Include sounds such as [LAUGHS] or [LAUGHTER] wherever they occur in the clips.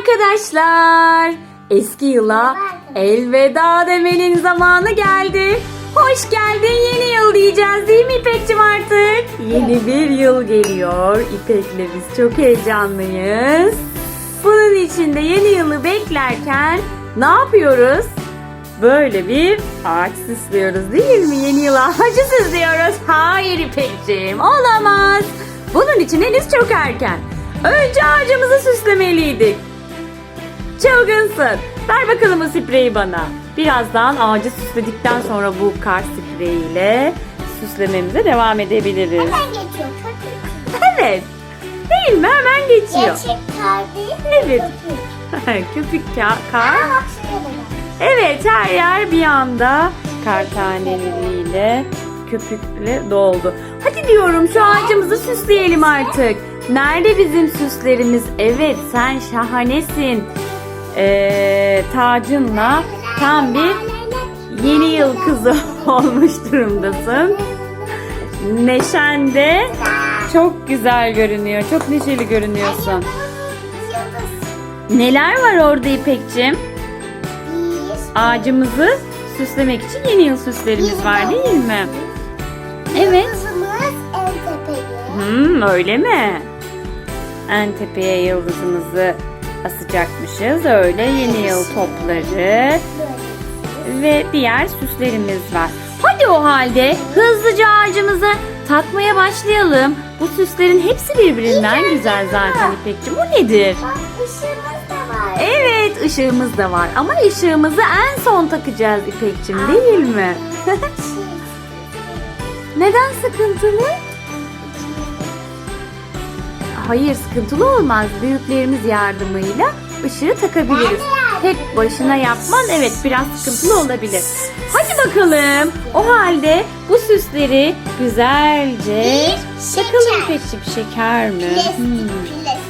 arkadaşlar. Eski yıla elveda demenin zamanı geldi. Hoş geldin yeni yıl diyeceğiz değil mi İpek'cim artık? Yeni bir yıl geliyor. İpek'le biz çok heyecanlıyız. Bunun için de yeni yılı beklerken ne yapıyoruz? Böyle bir ağaç süslüyoruz değil mi? Yeni yıl ağacı süslüyoruz. Hayır İpek'ciğim olamaz. Bunun için henüz çok erken. Önce ağacımızı süslemeliydik. Çılgınsın. Ver bakalım o spreyi bana. Birazdan ağacı süsledikten sonra bu kar spreyiyle süslememize devam edebiliriz. Hemen geçiyor. Evet. Değil mi? Hemen geçiyor. Gerçek kar değil. Evet. [LAUGHS] Köpük. Ka- kar. Aa. Evet her yer bir anda kar taneleriyle köpükle doldu. Hadi diyorum şu ağacımızı süsleyelim artık. Nerede bizim süslerimiz? Evet sen şahanesin. Ee, tacınla tam bir yeni yıl kızı [LAUGHS] olmuş durumdasın. Neşen de çok güzel görünüyor. Çok neşeli görünüyorsun. Neler var orada İpekçim? Bir. Ağacımızı süslemek için yeni yıl süslerimiz var değil mi? Evet. Hmm, öyle mi? En tepeye yıldızımızı asacakmışız. Öyle yeni yıl topları ve diğer süslerimiz var. Hadi o halde hızlıca ağacımıza takmaya başlayalım. Bu süslerin hepsi birbirinden güzel zaten İpekçim. Bu nedir? Bak ışığımız da var. Evet ışığımız da var ama ışığımızı en son takacağız İpekçim değil mi? [LAUGHS] Neden sıkıntılı? Hayır sıkıntılı olmaz. Büyüklerimiz yardımıyla ışığı takabiliriz. Tek başına yapman evet biraz sıkıntılı olabilir. Hadi bakalım. O halde bu süsleri güzelce takalım. İpekçim. Şeker mi? Plastik, Hmm. plastik,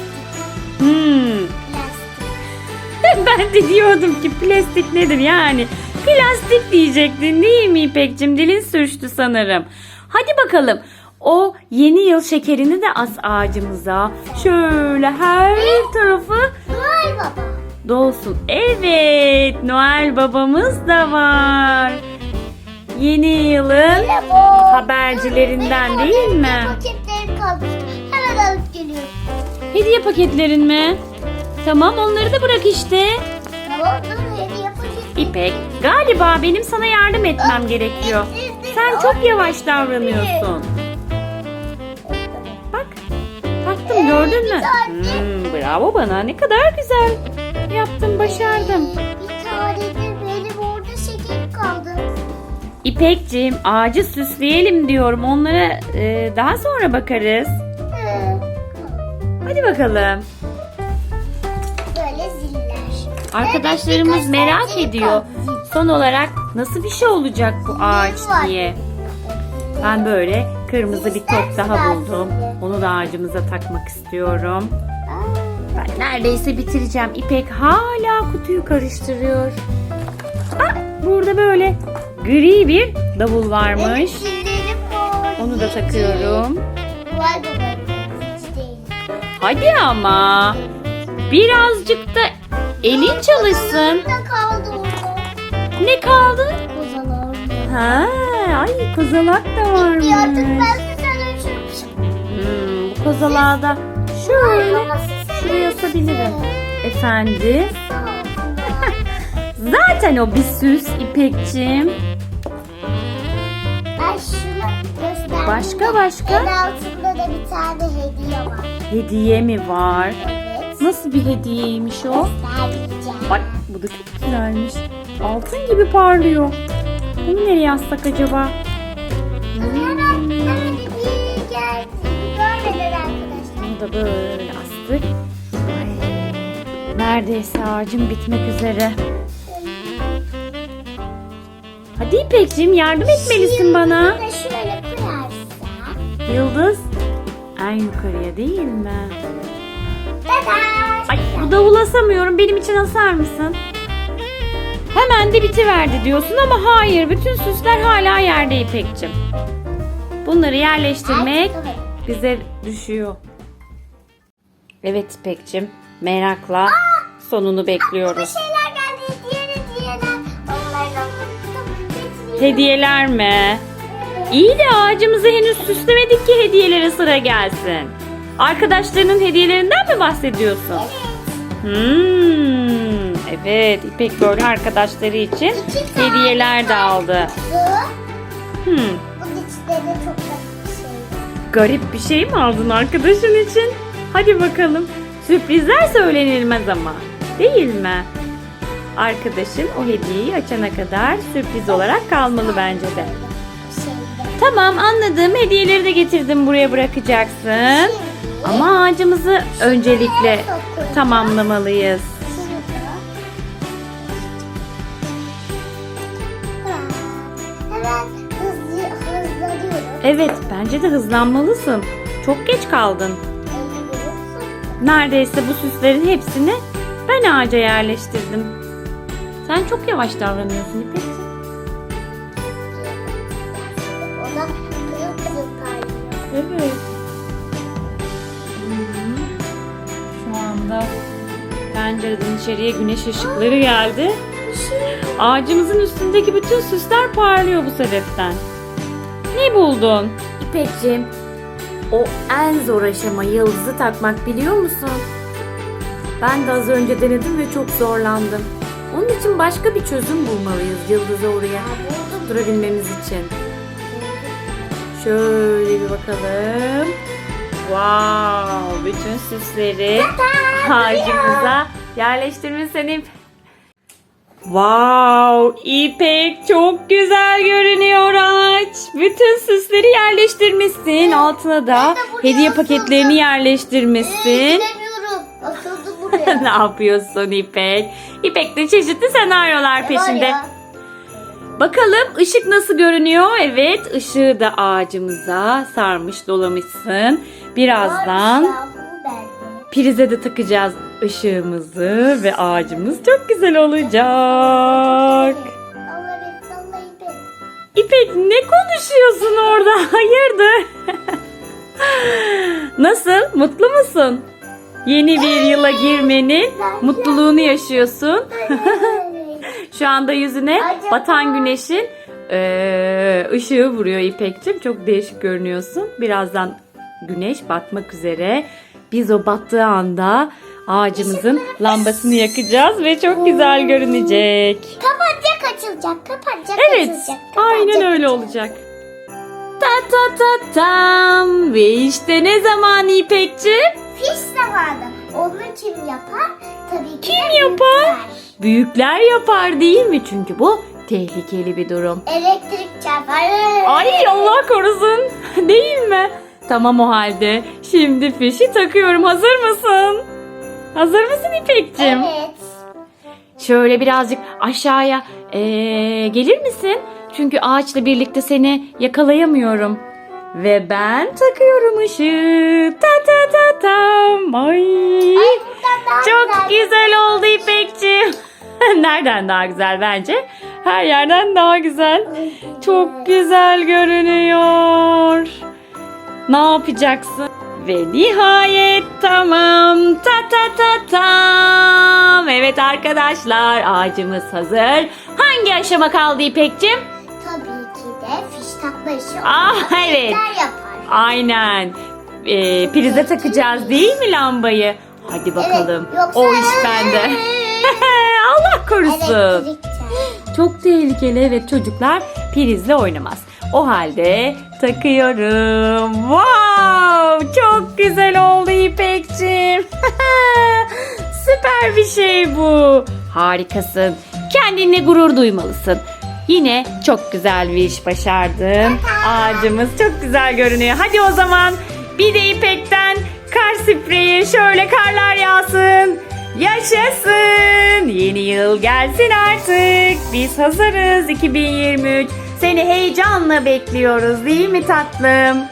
Hmm. plastik. [LAUGHS] Ben de diyordum ki plastik nedir yani? Plastik diyecektin değil mi İpek'cim? Dilin sürçtü sanırım. Hadi bakalım. O yeni yıl şekerini de as ağacımıza. Şöyle her tarafı Noel Baba. dolsun. Evet Noel babamız da var. Yeni yılın habercilerinden değil mi? Paketleri kalmış. Hemen alıp geliyorum. Hediye paketlerin mi? Tamam onları da bırak işte. Tamam dur hediye paketi. İpek, galiba benim sana yardım etmem gerekiyor. Sen çok yavaş davranıyorsun. Gördün mü? Hmm, bravo bana, ne kadar güzel. Yaptım, başardım. Bir tane de benim orada şeker kaldı. İpekciğim, ağacı süsleyelim diyorum. Onlara e, daha sonra bakarız. Hı. Hadi bakalım. Böyle ziller. Arkadaşlarımız Evet, merak ediyor. Son olarak nasıl bir şey olacak bu ağaç diye. Ben böyle kırmızı bir top daha buldum. Onu da ağacımıza takmak istiyorum. Aa, Ben neredeyse bitireceğim. İpek hala kutuyu karıştırıyor. Ah, burada böyle gri bir davul varmış. Onu da takıyorum. Hadi ama birazcık da elin çalışsın. Ne kaldı? Kozalağımda. Ha, ay kozalak da Bir artık varmış. ben Hmm, bu kozalağı da şöyle şuraya asabilirim. Efendi. [LAUGHS] Zaten o bir süs İpekçim. Ben şunu gösterdim. Başka başka? En altında da bir tane hediye var. Hediye mi var? Evet. Nasıl bir hediyeymiş o? Göstereceğim. Bak bu da çok güzelmiş. Altın gibi parlıyor. Bunu nereye assak acaba? Hemen hemen hediye geldi. Da böyle astık. Ay, neredeyse ağacım bitmek üzere. Hadi İpekciğim yardım etmelisin bana. Yıldızı da şöyle. Yıldız en yukarıya değil mi? Ay bu davul asamıyorum. Benim için asar mısın? Hemen de bitiverdi diyorsun ama hayır. Bütün süsler hala yerde İpek'cim. Bunları yerleştirmek bize düşüyor. Evet İpek'cim merakla sonunu bekliyoruz. şeyler geldi. Diğer hediyeler. Onlardan mi? İyi de ağacımızı henüz süslemedik ki hediyelere sıra gelsin. Arkadaşlarının hediyelerinden mi bahsediyorsun? Hmm, evet İpek böyle arkadaşları için hediyeler de aldı. Bu. Hmm, çok tatlı şey garip bir şey mi aldın arkadaşın için? Hadi bakalım. Sürprizler söylenilmez ama. Değil mi? Arkadaşın o hediyeyi açana kadar sürpriz olarak kalmalı bence de. Tamam anladım. Hediyeleri de getirdim buraya bırakacaksın. Ama ağacımızı öncelikle tamamlamalıyız. Evet bence de hızlanmalısın. Çok geç kaldın. Neredeyse bu süslerin hepsini ben ağaca yerleştirdim. Sen çok yavaş davranıyorsun İpek. Ona. Evet. Şu anda pencereden içeriye güneş ışıkları geldi. Ağacımızın üstündeki bütün süsler parlıyor bu sebepten. Ne buldun? İpekciğim, o en zor aşama yıldızı takmak biliyor musun? Ben de az önce denedim ve çok zorlandım. Onun için başka bir çözüm bulmalıyız yıldızı oraya tutturabilmemiz için. Şöyle bir bakalım. Wow, bütün süsleri ağacımıza yerleştirmişsin İp. Wow, İpek çok güzel görünüyor ağaç. Bütün süsleri yerleştirmişsin. Altına da hediye asıldım. paketlerini yerleştirmişsin. [LAUGHS] Buraya. ne yapıyorsun İpek? İpek de çeşitli senaryolar peşinde. Var ya. Bakalım ışık nasıl görünüyor? Evet ışığı da ağacımıza sarmış dolamışsın. Birazdan Prize de takacağız ışığımızı ve ağacımız çok güzel olacak. İpek ne konuşuyorsun orada? [LAUGHS] Hayırdır? [LAUGHS] Nasıl? Mutlu musun? Yeni bir yıla girmenin mutluluğunu yaşıyorsun. [LAUGHS] Şu anda yüzüne batan güneşin ışığı vuruyor İpek'cim. Çok değişik görünüyorsun. Birazdan güneş batmak üzere. Biz o battığı anda ağacımızın lambasını yakacağız ve çok güzel görünecek. Kapanacak açılacak. Kapanacak Evet, açılacak. aynen kapanacak, öyle olacak. Ta ta ta tam ve işte ne zaman İpek'ciğim? Fiş zamanı. Onu kim yapar? Tabii ki Kim yapar? büyükler. Büyükler yapar değil mi? Çünkü bu tehlikeli bir durum. Elektrik çarpar. Ay Allah korusun. [LAUGHS] Değil mi? Tamam o halde. Şimdi fişi takıyorum. Hazır mısın? Hazır mısın İpek'cim? Evet. Şöyle birazcık aşağıya eee, gelir misin? Çünkü ağaçla birlikte seni yakalayamıyorum. Ve ben takıyorum ışığı. Ta ta ta tam. Ay. Daha Çok güzel. güzel oldu İpek'ciğim. [LAUGHS] Nereden daha güzel bence? Her yerden daha güzel. Çok güzel görünüyor. Ne yapacaksın? Ve nihayet tamam. Ta ta ta tam. Evet arkadaşlar ağacımız hazır. Hangi aşama kaldı İpek'cim? Tabii ki de fiş takma işi. Ah, onu evet. yapar. Aynen. Ee, prize takacağız değil mi lambayı? Hadi bakalım. yoksa- O iş bende. [LAUGHS] [LAUGHS] Allah korusun. Çok tehlikeli evet çocuklar prizle oynamaz. O halde takıyorum. Wow! Çok güzel oldu İpek'ciğim. [LAUGHS] Süper bir şey bu. Harikasın. Kendine gurur duymalısın. Yine çok güzel bir iş başardın. Ağacımız çok güzel görünüyor. Hadi o zaman bir de İpek'ten kar spreyi şöyle karlar yağsın. Yaşasın. Yeni yıl gelsin artık. Biz hazırız 2023. Seni heyecanla bekliyoruz değil mi tatlım?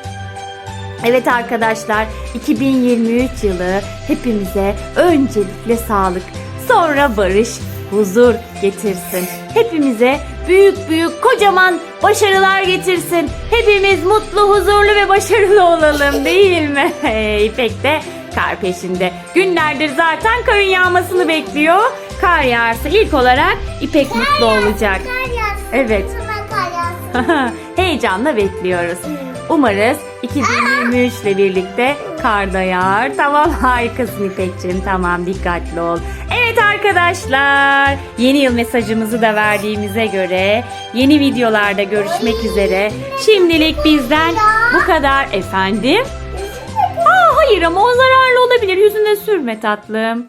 Evet arkadaşlar 2023 yılı hepimize öncelikle sağlık, sonra barış, huzur getirsin. Hepimize büyük büyük kocaman başarılar getirsin. Hepimiz mutlu, huzurlu ve başarılı olalım değil mi? [LAUGHS] İpek de kar peşinde. Günlerdir zaten karın yağmasını bekliyor. Kar yağarsa ilk olarak İpek mutlu olacak. Kar yağsın. Evet. [LAUGHS] Heyecanla bekliyoruz. Umarız 2023 ile birlikte kar da yağar. Tamam [LAUGHS] harikasın İpek'ciğim. Tamam dikkatli ol. Evet arkadaşlar yeni yıl mesajımızı da verdiğimize göre yeni videolarda görüşmek üzere. Şimdilik bizden bu kadar efendim. Aa, hayır ama o zararlı olabilir. Yüzüne sürme tatlım.